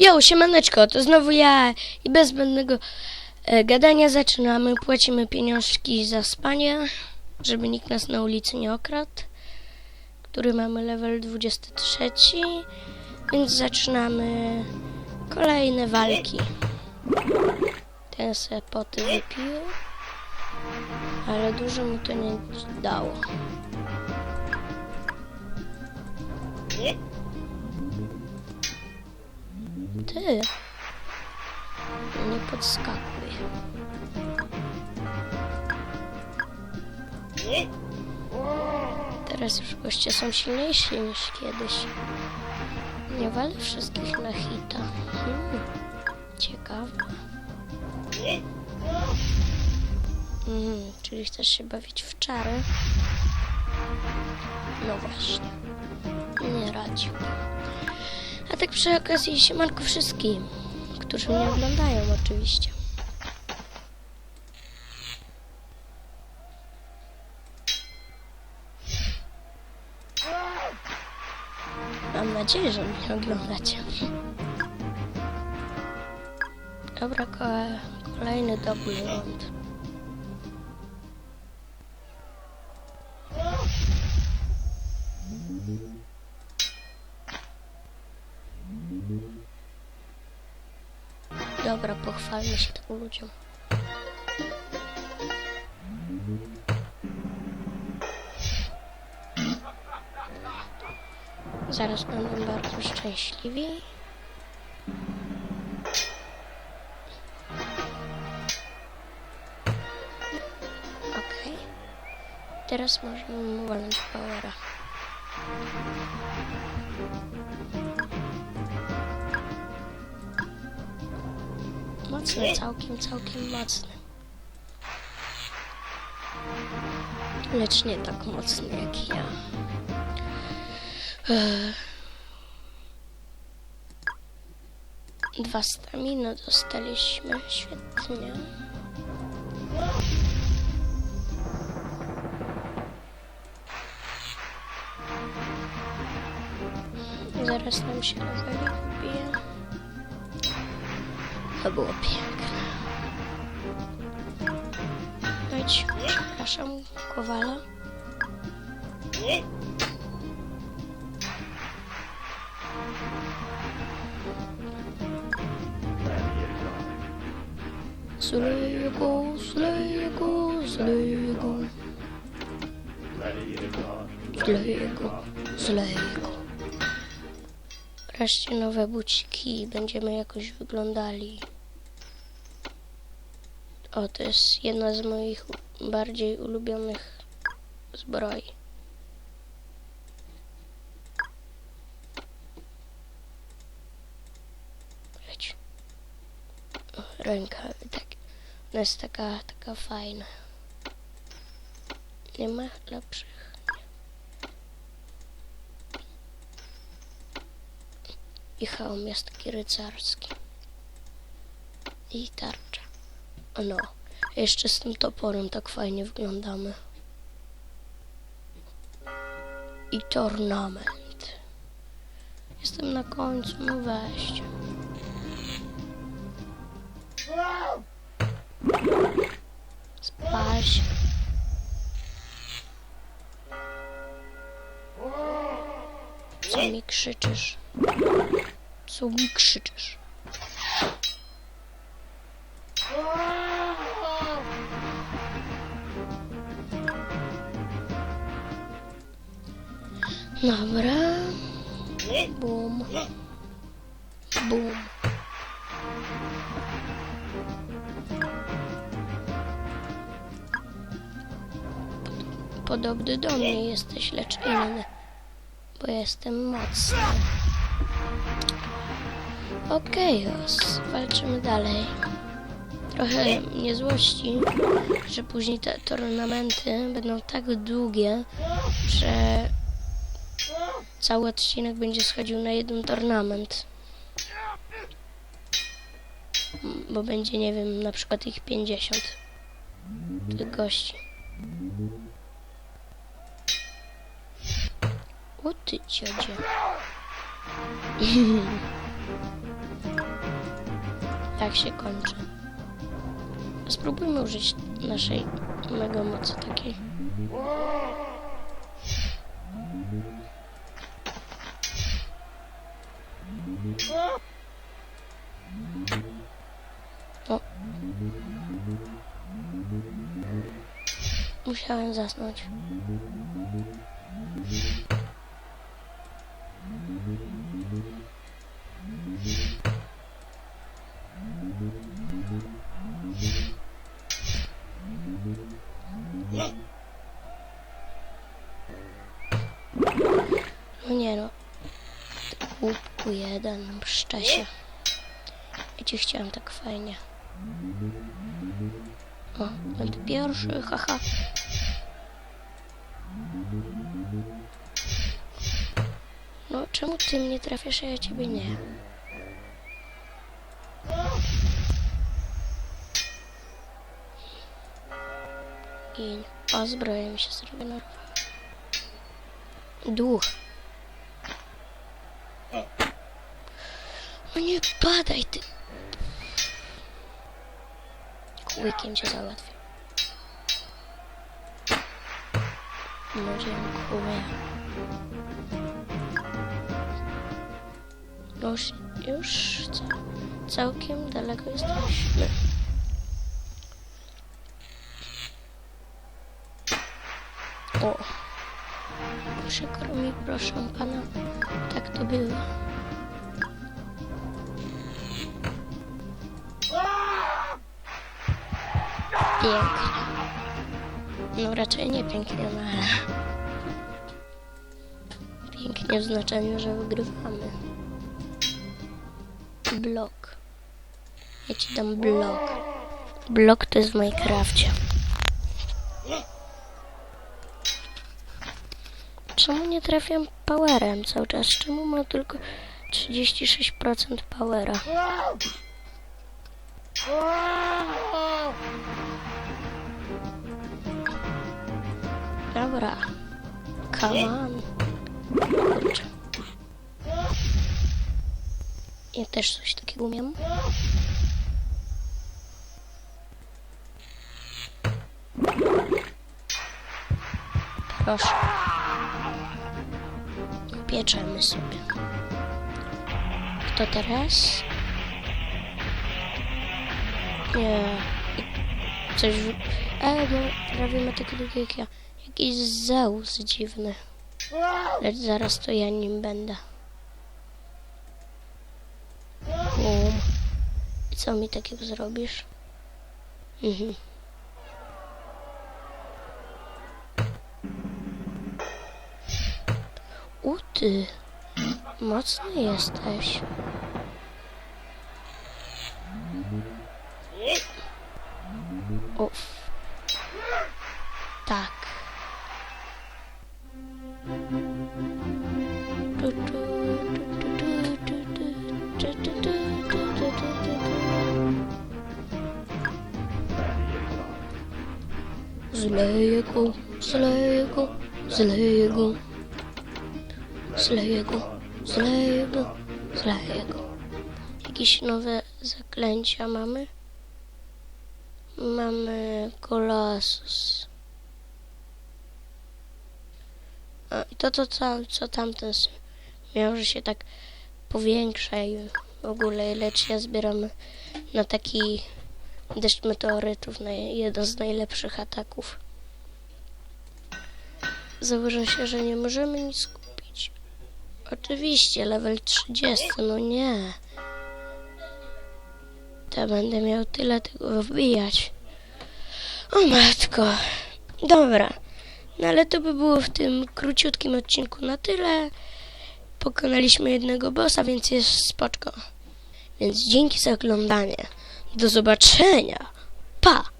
Jo, siemaneczko, to znowu ja i bez zbędnego e, gadania zaczynamy. Płacimy pieniążki za spanie, żeby nikt nas na ulicy nie okradł. Który mamy level 23, więc zaczynamy kolejne walki. Ten se poty wypił, ale dużo mu to nie dało. Ty. Nie podskakuj. Teraz już goście są silniejsi niż kiedyś. Nie walę wszystkich na hita. Hmm. Ciekawe. Mhm, czyli chcesz się bawić w czary? No właśnie. Nie radziłbym. Tak przy okazji siemanko wszystkim, którzy mnie oglądają oczywiście. Mam nadzieję, że mnie oglądacie. Dobra, ko- kolejny double round. Dobra, pochwalmy się tym ludziom. Zaraz będą bardzo szczęśliwi. Okej. Teraz możemy mu walnąć powera. Mocny, całkiem, całkiem mocny. Lecz nie tak mocny jak ja. Dwa stamina dostaliśmy, świetnie. Zaraz nam się wbije. To było piękne. Chodź, przepraszam, Kowala. Slego, slego, slego. Slego, slego. Wreszcie nowe buciki będziemy jakoś wyglądali. O, to jest jedna z moich bardziej ulubionych zbroi. O, Ręka, tak. Ona jest taka, taka fajna. Nie ma lepszych. I hełm jest taki rycerski. I tarcza. No, jeszcze z tym toporem tak fajnie wyglądamy. I tornament. Jestem na końcu, no weź. Spaś. Co mi krzyczysz? Co mi krzyczysz? Dobra. Bum. Bum. Podobny do mnie jesteś, lecz inny. Bo jestem mocny. Okej, Os, walczymy dalej. Trochę mnie złości, że później te tornamenty będą tak długie, że cały odcinek będzie schodził na jeden tornament. M, Bo będzie, nie wiem, na przykład ich 50 tych gości. O ty dziodzie. tak się kończy. Spróbujmy użyć naszej mega mocy takiej. O. Musiałem zasnąć. No nie no. Ty Głupku jeden, szczesie. Ja ci chciałem tak fajnie. O, będę pierwszy, haha. No, czemu ty mnie trafiasz, a ja ciebie nie? I o, zbroja mi się zregenerowała. Duch. Nie padaj ty. Łykiem cię załatwię. No dziękuję. No Już, już? Całkiem daleko jesteśmy. O. Przykro mi, proszę pana. Tak to bywa. Pięknie. No raczej nie pięknie, no ale... Pięknie w znaczeniu, że wygrywamy. Blok. Ja ci dam blok. Blok to jest w Minecrafcie. Czemu nie trafiam powerem cały czas? Czemu ma tylko 36% powera? Dobra. Come on. Kurczę. Ja też coś takiego umiem. Proszę. Pieczemy sobie. Kto teraz? Nie. Coś... w- E, no, prawie ma taki długi jak ja. Jakiś zeus dziwny. Lecz zaraz to ja nim będę. Bum. I co mi takiego zrobisz? Mhm. U ty. Mocny jesteś. Zleję go, zleję go, zleję go. Zleję go, zleję go, zleję go. Jakieś nowe zaklęcia mamy? Mamy kolasus. A, i to, to, co, co tamten miał, że się tak powiększa i w ogóle, lecz ja zbieram na taki deszcz meteorytów, jeden z najlepszych ataków. Założę się, że nie możemy nic kupić. Oczywiście, level 30, no nie. To będę miał tyle tego wbijać. O matko. Dobra. No ale to by było w tym króciutkim odcinku na tyle. Pokonaliśmy jednego bossa, więc jest spoczko. Więc dzięki za oglądanie. Do zobaczenia. Pa!